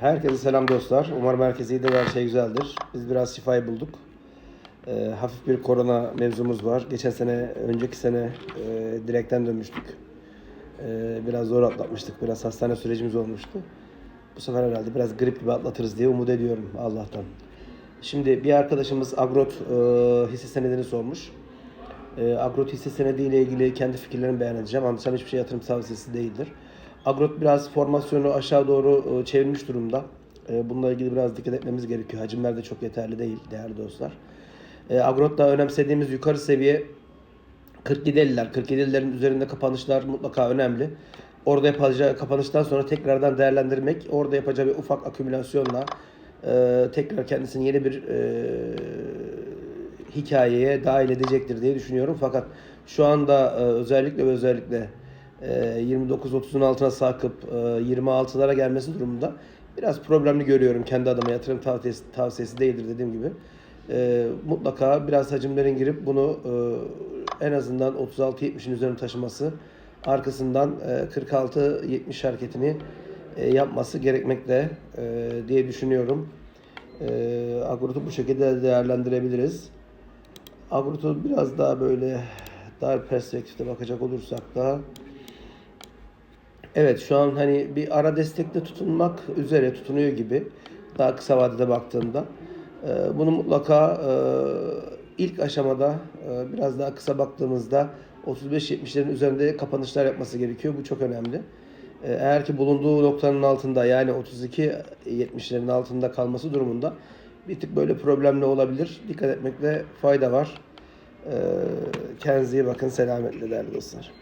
Herkese selam dostlar. Umarım herkes iyidir her şey güzeldir. Biz biraz şifayı bulduk. Ee, hafif bir korona mevzumuz var. Geçen sene, önceki sene e, direkten dönmüştük. Ee, biraz zor atlatmıştık. Biraz hastane sürecimiz olmuştu. Bu sefer herhalde biraz grip gibi atlatırız diye umut ediyorum Allah'tan. Şimdi bir arkadaşımız Agrot e, hisse senedini sormuş. E, Agrot hisse senedi ile ilgili kendi fikirlerimi beyan edeceğim. Anlaşılan hiçbir şey yatırım tavsiyesi değildir. Agrot biraz formasyonu aşağı doğru e, çevirmiş durumda. E, bununla ilgili biraz dikkat etmemiz gerekiyor. Hacimler de çok yeterli değil değerli dostlar. E, Agrot'ta önemsediğimiz yukarı seviye 47.50'ler. 47.50'lerin üzerinde kapanışlar mutlaka önemli. Orada yapacağı kapanıştan sonra tekrardan değerlendirmek, orada yapacağı bir ufak akümülasyonla tekrar kendisini yeni bir hikayeye dahil edecektir diye düşünüyorum. Fakat şu anda özellikle ve özellikle 29-30'un altına sarkıp e, 26'lara gelmesi durumunda biraz problemli görüyorum. Kendi adıma yatırım tavsiyesi, tavsiyesi değildir dediğim gibi. E, mutlaka biraz hacimlerin girip bunu e, en azından 36-70'in üzerine taşıması arkasından e, 46-70 hareketini e, yapması gerekmekte e, diye düşünüyorum. E, Agrot'u bu şekilde değerlendirebiliriz. Agrot'u biraz daha böyle dar perspektifte bakacak olursak da Evet şu an hani bir ara destekte tutunmak üzere tutunuyor gibi daha kısa vadede baktığımda. Ee, bunu mutlaka e, ilk aşamada e, biraz daha kısa baktığımızda 35-70'lerin üzerinde kapanışlar yapması gerekiyor. Bu çok önemli. Ee, eğer ki bulunduğu noktanın altında yani 32-70'lerin altında kalması durumunda bir tık böyle problemli olabilir. Dikkat etmekte fayda var. Ee, kendinize iyi bakın. Selametle değerli dostlar.